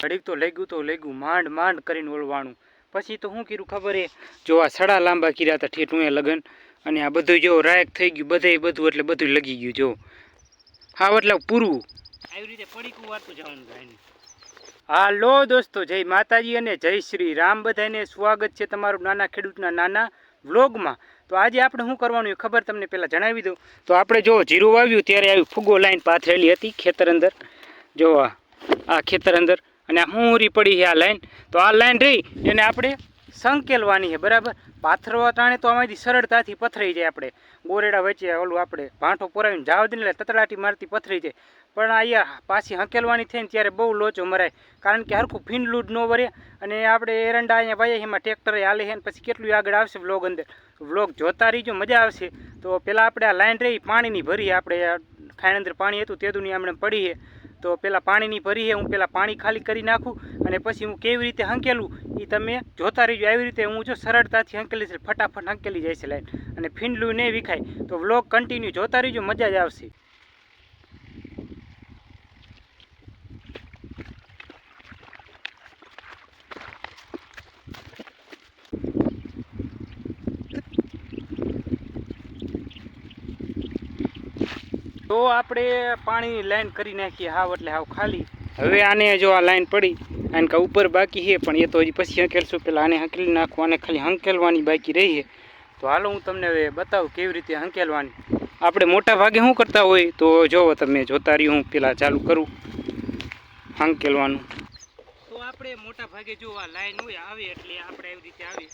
ઘડીક તો લેગ્યું તો લેગ્યું માંડ માંડ કરીને ઓળવાનું. પછી તો શું કર્યું ખબર એ? જો આ સડા લાંબા કર્યા હતા ઠેઠું એ લગ્ન અને આ બધું જો રાયક થઈ ગયું બધે બધું એટલે બધું લગી ગયું જો. હા એટલે પૂરું. આવી રીતે પડીકું વારતું જવાનું ગાયને હાલો દોસ્તો જય માતાજી અને જય શ્રી રામ. બધાને સ્વાગત છે તમારું નાના ખેડૂતના નાના વ્લોગમાં. તો આજે આપણે શું કરવાનું એ ખબર તમને પહેલાં જણાવી દઉં. તો આપણે જો જીરું વાવ્યું ત્યારે આવી ફુગો લાઈન પાથરેલી હતી ખેતર અંદર. જો આ ખેતર અંદર. અને આ હુંરી પડી છે આ લાઈન. તો આ લાઈન રહી, એને આપણે સંકેલવાની છે, બરાબર? પાથરવા ટાણે તો આમાંથી સરળતાથી પથરાઈ જાય આપણે. ગોરેડા વચ્ચે ઓલું આપણે ભાંઠો પોરાવીને જાવ જ ને એટલે તતડાટી મારતી પથરાઈ જાય. પણ અહીંયા પાછી હંકેલવાની થઈને ત્યારે બહુ લોચો મરાય. કારણ કે હરખું ફીંડલું જ ન વરે. અને આપણે એરંડા અહીંયા ભાઈ એમાં ટ્રેક્ટરે હાલે છે પછી કેટલું આગળ આવશે વ્લોગ અંદર. વ્લોગ જોતા રહીજો, મજા આવશે. તો પહેલાં આપણે આ લાઈન રહી, પાણીની ભરી આપણે ખાણ અંદર પાણી હતું તેદુની આપણે પડી છે. તો પહેલાં પાણીની ભરી હું પહેલાં પાણી ખાલી કરી નાખું અને પછી હું કેવી રીતે હંકેલું એ તમે જોતા રહીજો. આવી રીતે હું જો સરળતાથી હંકેલી છે ફટાફટ હંકેલી જાય છે લાઈન અને ફીંડલું નહીં વિખાય. તો વ્લોગ કન્ટિન્યુ જોતા રહીજો, મજા જ આવશે. તો આપણે પાણી લાઈન કરી નાખીએ હાવ એટલે હાવ ખાલી. હવે આને જો આ લાઈન પડી આને કા ઉપર બાકી છે પણ એ તો હજી પછી હંકેલશું. પેલા આને હંકેલી નાખવું આને ખાલી હંકેલવાની બાકી રહી છે. તો હાલો હું તમને હવે બતાવું કેવી રીતે હંકેલવાની. આપણે મોટા ભાગે શું કરતા હોય? તો જોવો તમે જોતા રહ્યું હું પેલા ચાલુ કરું. હંકેલવાનું. તો આપણે મોટા ભાગે જો આ લાઈન હોય આવે એટલે આપણે એવી રીતે આવે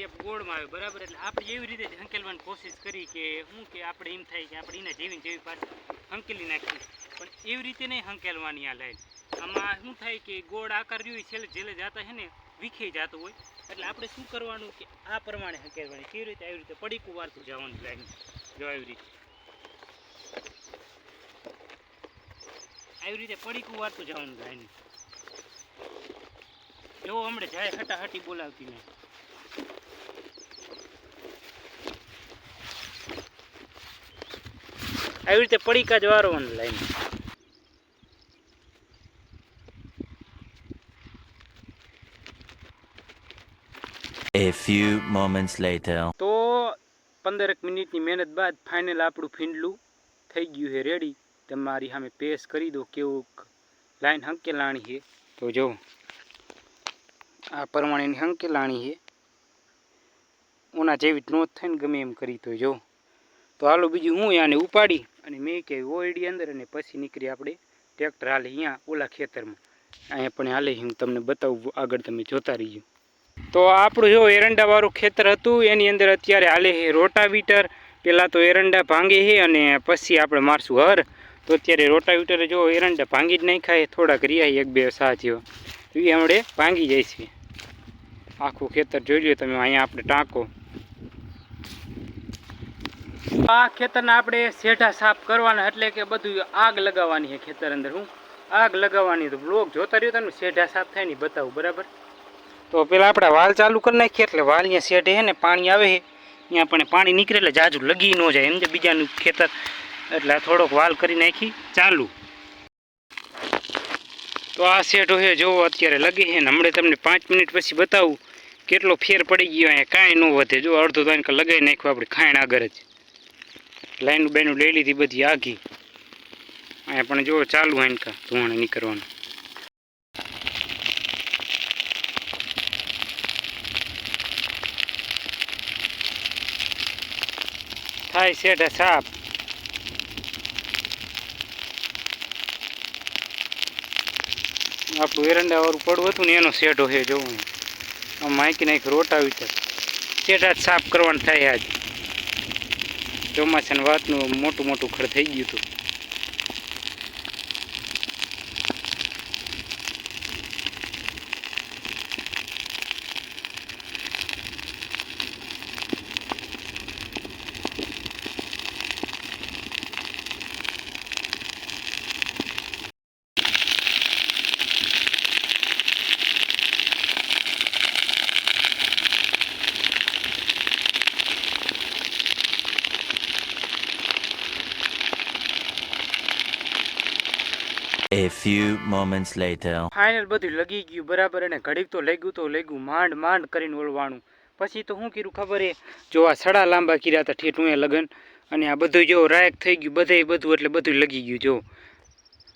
શેપ ગોળમાં આવે બરાબર? એટલે આપણે એવી રીતે હંકેલવાની કોશિશ કરી કે શું કે આપણે એમ થાય કે આપણે એના જેવી જેવી પાછી હંકેલી નાખી પણ એવી રીતે નહીં હંકેલવાની આ લાઈન. આમાં શું થાય કે ગોળ આકાર જોઈ છેલ્લે છેલ્લે જતા છે ને વિખાઈ જતો હોય. એટલે આપણે શું કરવાનું કે આ પ્રમાણે હંકેલવાની. કેવી રીતે? આવી રીતે પડીકું વારતું જવાનું લાઈન. જો આવી રીતે. આવી રીતે પડીકું વારતું જવાનું લાઈન. જો હમણાં જાય હટાહટી બોલાવતી નહીં. આવી રીતે પડીકા જ વારવાનું line A few moments later. તો પંદરક મિનિટની મહેનત બાદ ફાઇનલ આપણું ફીંડલું થઈ ગયું છે રેડી તમારી સામે પેસ કરી દો કેવું લાઈન હંકેલાણી છે. તો જો આ પ્રમાણેની હંકેલાણી છે. ઓના જેવી નોંધ થાય ને ગમે એમ કરી તો જો. તો હાલો બીજું હું આને ઉપાડી. અને મેં કે ઓયડી અંદર અને પછી નીકળી આપણે ટ્રેક્ટર હાલે અહીંયા ઓલા ખેતરમાં. અહીંયા પણ હાલે હું તમને બતાવું, આગળ તમે જોતા રહીજો. તો આપણું જો એરંડાવાળું ખેતર હતું, એની અંદર અત્યારે હાલે છે રોટાવીટર. પહેલાં તો એરંડા ભાંગે છે અને પછી આપણે મારશું હર. તો અત્યારે રોટાવીટરે જો એરંડા ભાંગી જ નહીં ખાય થોડાક રહ્યા એક બે સા જેવા એ હમણે ભાંગી જાય છે. આખું ખેતર જોઈ લો તમે, અહીંયા આપણે ટાંકો આ ખેતરના આપણે શેઢા સાફ કરવાના એટલે કે બધું આગ લગાવવાની છે ખેતર અંદર હું. આગ લગાવવાની તો બ્લોક જોતા રહ્યો તમે, શેઢા સાફ થાય ને બતાવું, બરાબર? તો પેલા આપણે વાલ ચાલુ કરી નાખીએ એટલે વાલ અહીંયા શેઢે છે ને પાણી આવે છે. ત્યાં પણ પાણી નીકળે એટલે જાજુ લગી ન જાય, એમ બીજાનું ખેતર. એટલે થોડોક વાલ કરી નાખી, ચાલુ. તો આ શેઢો છે જોવો અત્યારે લગી છે ને, હમણાં તમને પાંચ મિનિટ પછી બતાવું, કેટલો ફેર પડી ગયો અહીંયા, કાંઈ ન વધે. જો અડધો તો લગાવી નાખ્યું આપણે ખાણ આગળ જ. લાઈનું બેનું લઈ લીધી બધી આઘી અહીંયા પણ જો ચાલુ હોય ને ધોવાણ નીકળવાનું થાય શેઠ સાપ. આપણું એરંડા વાળું પડવું હતું ને એનો શેઢો છે જોવું. આમ માહિતી નાખ રોટાવી છે શેઠા જ સાફ કરવાનું થાય આજ. ચોમાસાની વાતનું મોટું મોટું ખડ થઈ ગયું હતું. A few moments later. Final બધું લગી ગયું બરાબર અને ઘડીક તો લગ્યું તો લગ્યું, માંડ માંડ કરીને ઓળવાનું. પછી તો શું કર્યું ખબર એ? જો આ સડા લાંબા કર્યા હતા ઠેઠું એ લગન અને આ બધું જો રાયક થઈ ગયું બધે બધું એટલે બધું લગી ગયું, જો.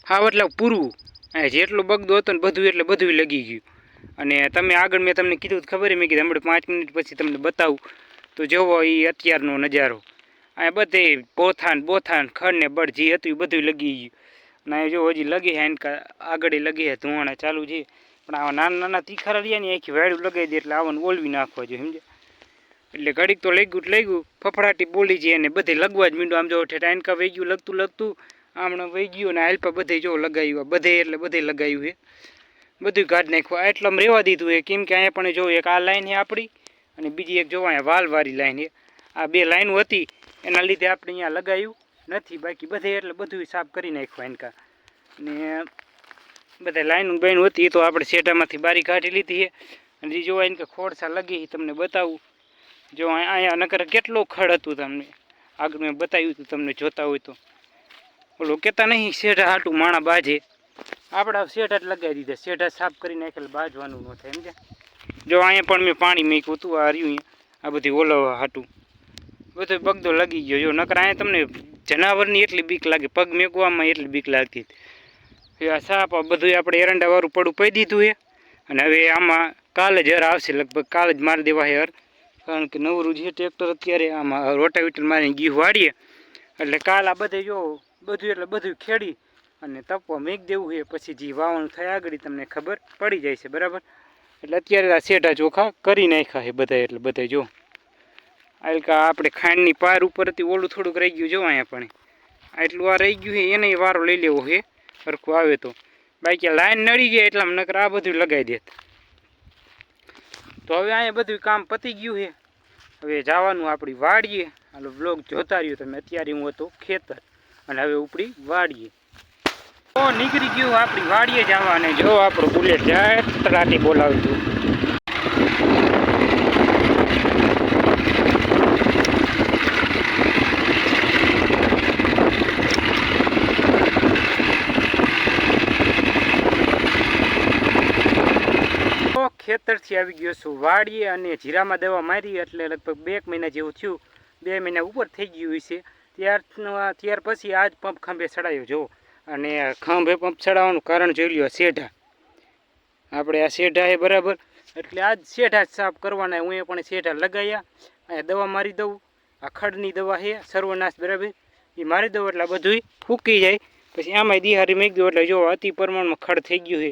હા એટલે પૂરું. આ જેટલું બગદો હતો ને બધું એટલે બધું લગી ગયું. અને તમે આગળ મેં તમને કીધું જ ખબર હે મેં કીધું હમણાં પાંચ મિનિટ પછી તમને બતાવું. તો જોવો એ અત્યારનો નજારો. આ બધે બોથાન બોથાન ખડ ને બળ જે હતું એ બધું લગી ગયું. ના જો હજી લગી હે આગળ લગી હે ધુવાણા ચાલુ છે. પણ આવા નાના નાના તીખારા રહ્યા ને આખી વાયડું લગાવી દે એટલે આવાને ઓલવી નાખવા જોઈએ સમજે એટલે ઘડીક તો લઈ ગયું લઈ ગયું, ફફડાટી બોલી જઈએ ને બધે લગવા જ મીંડું. આમ જો ઠેઠ આનકા વહી ગયું, લગતું લગતું, આમણે વહી ગયું ને હાલપા બધે જો લગાવ્યું બધે એટલે બધે લગાવ્યું હે બધું કાઢ નાખ્યું. એટલામાં રહેવા દીધું એ કેમ કે અહીંયા પણ જો એક આ લાઈન છે આપણી અને બીજી એક જો અહીંયા વાલવાળી લાઈન હે આ બે લાઈનો હતી, એના લીધે આપણે અહીંયા લગાવ્યું. નથી બાકી બધે એટલે બધું સાફ કરી નાખ્યું એનકા. ને બધા લાઈન બાઈન હતી તો આપણે શેઢામાંથી બારી કાઢી લીધી છે અને જે જોવા એને કે ખોડસા લગી તમને બતાવું. જો અહીં- અહીંયા નકર કેટલો ખડ હતું તમને? આગળ મેં બતાવ્યું હતું તમને જોતા હોય તો. ઓલો કહેતા નહીં, શેઢા હાટું માણા બાજે. આપણા શેઢા જ લગાવી દીધા. શેઢા સાફ કરી નાખેલ બાજવાનું ન થાય સમજ્યા જો અહીંયા પણ મેં પાણી મૂક્યું હતું, આ રહ્યું આ બધી ઓલવા હાટું. બધો બગદો લગી ગયો. જો નકર અહીંયા તમને જનાવરની એટલી બીક લાગે, પગ મેકવામાં એટલી બીક લાગતી હતી. આ સાપ બધું આપણે એરંડાવાળું પડું પડી દીધું છે. અને હવે આમાં કાલે જ હર આવશે, લગભગ કાલે જ મારી દેવા હર. કારણ કે નવરું જે ટ્રેક્ટર અત્યારે આમાં રોટાવીટર મારીને ઘી વાળીએ. એટલે કાલ આ બધે જો, બધું એટલે બધું ખેડી અને તપવા મેક દેવું છે. પછી જે વાવણ થાય આગળ તમને ખબર પડી જાય છે, બરાબર? એટલે અત્યારે આ શેઢા ચોખા કરી નાખ્યા છે બધા, એટલે બધા જો. આલકા આપણે ખાંડની પાર ઉપરથી ઓલું થોડુંક રહી ગયું જો અહીંયા પણ. આટલું આ રહી ગયું છે, એને વારો લઈ લેવો છે. સરખું આવે તો. બાકી લાઈન નડી ગયા એટલા નકર આ બધું લગાવી દેત. તો હવે અહીંયા બધું કામ પતી ગયું છે. હવે જવાનું આપણી વાડીએ. હાલો બ્લોગ જોતા રહ્યો તમે. અત્યારે હું હતો ખેતર. અને હવે ઉપડી વાડીએ. તો નીકળી ગયું આપણી વાડીએ જવા અને જો આપણો બુલેટ જાય તરાટી બોલાવ્યું ખેતરથી આવી ગયો છું. વાડીએ અને જીરામાં દવા મારી એટલે લગભગ બે મહિના જેવું થયું. બે મહિના ઉપર થઈ ગયું છે ત્યાર ત્યાર પછી આજ પંપ ખંભે ચડાયો જો અને આ ખંભે પંપ ચડાવવાનું કારણ જોઈ લ્યો શેઢા. આપણે આ શેઢા એ બરાબર. એટલે આજ શેઢા સાફ કરવાના. હું એ પણ શેઢા લગાવ્યા અહીંયા દવા મારી દઉં. આ ખડની દવા છે, સર્વનાશ બરાબર. એ મારી દઉં એટલે આ બધું ફૂકી જાય. પછી આમાં દિહારી મેં ગયું એટલે જો અતિ પ્રમાણમાં ખડ થઈ ગયું છે.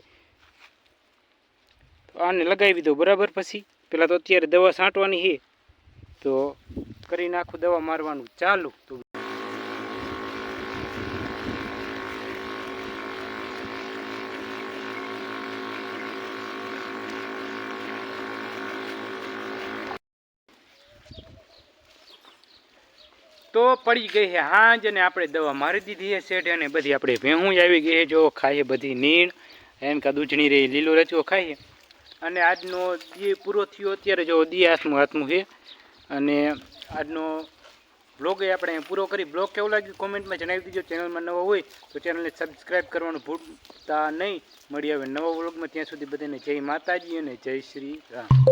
આને લગાવી દો બરાબર પછી? પહેલાં તો અત્યારે દવા છાંટવાની છે. તો કરી નાખું દવા મારવાનું. ચાલુ. તો તો પડી ગઈ છે હાંજ અને આપણે દવા મારી દીધી છે શેઠ અને બધી આપણે ભેહું આવી ગઈ છે. જો ખાઈએ બધી નીણ. એમ કા દૂચણી રહી, લીલો રચો ખાઈએ. અને આજનો દી પૂરો થયો અત્યારે જો દી હાથમાં હાથમાં છે. અને આજનો બ્લોગ એ આપણે પૂરો કરી. બ્લોગ કેવું લાગ્યું કોમેન્ટમાં જણાવી દીજો. ચેનલમાં નવો હોય તો ચેનલને સબસ્ક્રાઈબ કરવાનું ભૂલતા નહીં. મળી આવે નવા બ્લોગમાં ત્યાં સુધી બધાને જય માતાજી અને જય શ્રી રામ.